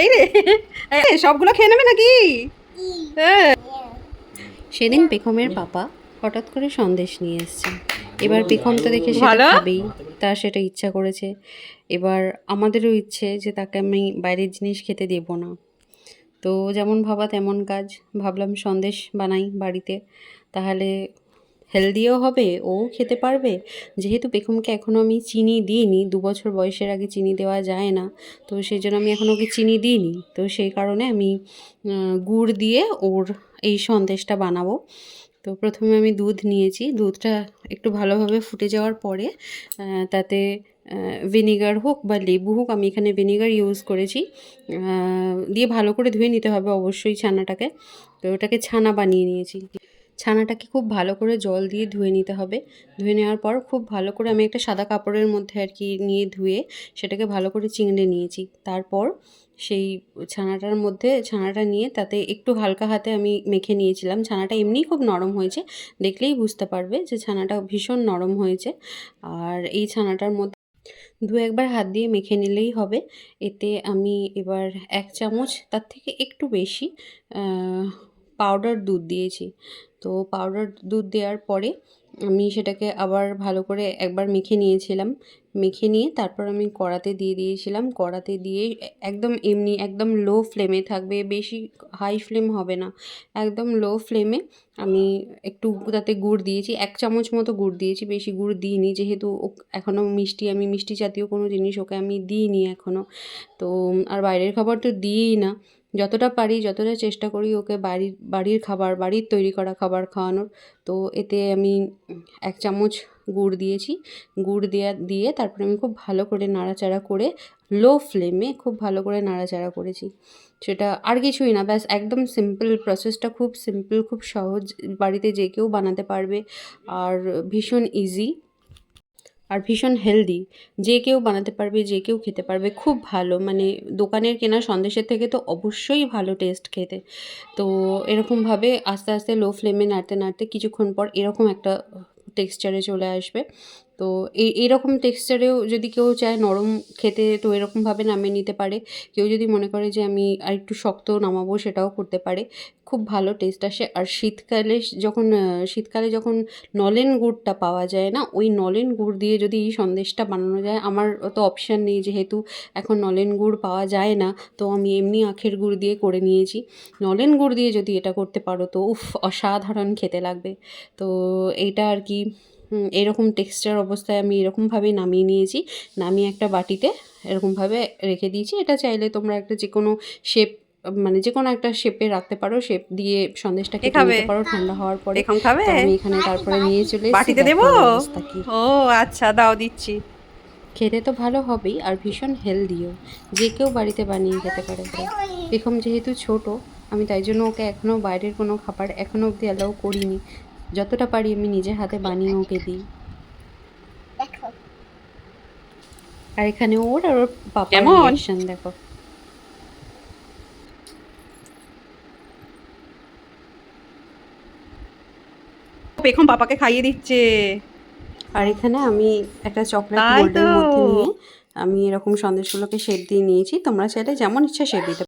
এই রে সবগুলো খেয়ে নেবে নাকি? হ্যাঁ। সেদিন পেখমের পাপা হঠাৎ করে সন্দেশ নিয়ে এসছে। এবার পেখম তো দেখে সেটা? খাবেই তার সেটা ইচ্ছা করেছে। এবার আমাদেরও ইচ্ছে যে তাকে আমি বাইরের জিনিস খেতে দেবো না। তো যেমন ভাবা তেমন কাজ। ভাবলাম সন্দেশ বানাই বাড়িতে। তাহলে হেলদিও হবে, ও খেতে পারবে। যেহেতু পেখমকে এখনও আমি চিনি দিইনি, দু বছর বয়সের আগে চিনি দেওয়া যায় না, তো সেই জন্য আমি এখন ওকে চিনি দিইনি। তো সেই কারণে আমি গুড় দিয়ে ওর এই সন্দেশটা বানাবো। তো প্রথমে আমি দুধ নিয়েছি, দুধটা একটু ভালোভাবে ফুটে যাওয়ার পরে তাতে ভিনিগার হোক বা লেবু হোক, আমি এখানে ভিনিগার ইউজ করেছি। দিয়ে ভালো করে ধুয়ে নিতে হবে অবশ্যই ছানাটাকে। তো ওটাকে ছানা বানিয়ে নিয়েছি। ছানাটাকে খুব ভালো করে জল দিয়ে ধুয়ে নিতে হবে। ধুয়ে নেওয়ার পর খুব ভালো করে আমি একটা সাদা কাপড়ের মধ্যে আর কি নিয়ে ধুয়ে সেটাকে ভালো করে চিংড়ে নিয়েছি। তারপর সেই ছানাটার মধ্যে, ছানাটা নিয়ে তাতে একটু হালকা হাতে আমি মেখে নিয়েছিলাম। ছানাটা এমনিই খুব নরম হয়েছে, দেখলেই বুঝতে পারবে যে ছানাটা ভীষণ নরম হয়েছে। আর এই ছানাটার মধ্যে দু একবার হাত দিয়ে মেখে নিলেই হবে। এতে আমি এবার এক চামচ, তার থেকে একটু বেশি পাউডার দুধ দিয়েছি। তো পাউডার দুধ দেওয়ার পরে আমি সেটাকে আবার ভালো করে একবার মেখে নিয়েছিলাম। মেখে নিয়ে তারপর আমি কড়াতে দিয়ে দিয়েছিলাম। কড়াতে দিয়ে একদম এমনি একদম লো ফ্লেমে থাকবে, বেশি হাই ফ্লেম হবে না। একদম লো ফ্লেমে আমি একটু তাতে গুড় দিয়েছি, এক চামচ মতো গুড় দিয়েছি, বেশি গুড় দিইনি। যেহেতু এখনও মিষ্টি, আমি মিষ্টি জাতীয় কোনো জিনিস ওকে আমি দিইনি এখনও তো আর বাইরের খাবার তো দিইই না। যতটা পারি, যতটা চেষ্টা করি ওকে বাড়ির বাড়ির খাবার, বাড়ির তৈরি করা খাবার খাওয়ানোর। তো এতে আমি এক চামচ গুড় দিয়েছি। গুড় দেওয়া দিয়ে তারপরে আমি খুব ভালো করে নাড়াচাড়া করে লো ফ্লেমে খুব ভালো করে নাড়াচাড়া করেছি। সেটা আর কিছুই না, ব্যাস একদম সিম্পল প্রসেসটা খুব সিম্পল খুব সহজ। বাড়িতে যে কেউ বানাতে পারবে আর ভীষণ ইজি আর ভীষণ হেলদি যে কেউ বানাতে পারবে, যে কেউ খেতে পারবে, খুব ভালো। মানে দোকানের কেনা সন্দেশের থেকে তো অবশ্যই ভালো টেস্ট খেতে। তো এরকমভাবে আস্তে আস্তে লো ফ্লেমে নাড়তে নাড়তে কিছুক্ষণ পর এরকম একটা টেক্সচারে চলে আসবে। তো এই এইরকম টেক্সচারেও যদি কেউ চায় নরম খেতে, তো এরকমভাবে নামিয়ে নিতে পারে। কেউ যদি মনে করে যে আমি আর একটু শক্ত নামাবো সেটাও করতে পারে। খুব ভালো টেস্ট আসে। আর শীতকালে যখন শীতকালে যখন নলেন গুড়টা পাওয়া যায় না, ওই নলেন গুড় দিয়ে যদি এই সন্দেশটা বানানো যায়, আমার তো অপশান নেই যেহেতু এখন নলেন গুড় পাওয়া যায় না, তো আমি এমনি আখের গুড় দিয়ে করে নিয়েছি। নলেন গুড় দিয়ে যদি এটা করতে পারো, তো উফ, অসাধারণ খেতে লাগবে। তো এইটা আর কি এরকম টেক্সচার অবস্থায় আমি এরকমভাবেই নামিয়ে নিয়েছি। নামিয়ে একটা বাটিতে এরকমভাবে রেখে দিয়েছি। এটা চাইলে তোমরা একটা যে কোনো শেপ মানে যে কোনো একটা শেপে রাখতে পারো। শেপ দিয়ে সন্দেশটা খেতে নিতে পারো ঠান্ডা হওয়ার পরে। এখন খাবে? আমি এখানে তারপরে নিয়ে চলে বাটিতে দেবো। ও আচ্ছা দাও দিচ্ছি। খেতে তো ভালো হবেই আর ভীষণ হেলদিও। যে কেউ বাড়িতে বানিয়ে খেতে পারে এরকম যেহেতু ছোট আমি তাই জন্য ওকে এখনও বাইরের কোনো খাবার এখনও অবধি অ্যালাউ করিনি। যতটা পারি আমি নিজের হাতে বানিয়ে ওকে দিই। আর এখানে ওর আর ওর পাপার রিয়াকশন দেখো। পেখম পাপাকে খাইয়ে দিচ্ছে। আর এখানে আমি একটা চকলেট মোল্ডের মধ্যে নিয়ে আমি এরকম সন্দেশগুলোকে শেপ দিয়ে নিয়েছি। তোমরা চাইলে যেমন ইচ্ছা শেপ দিতে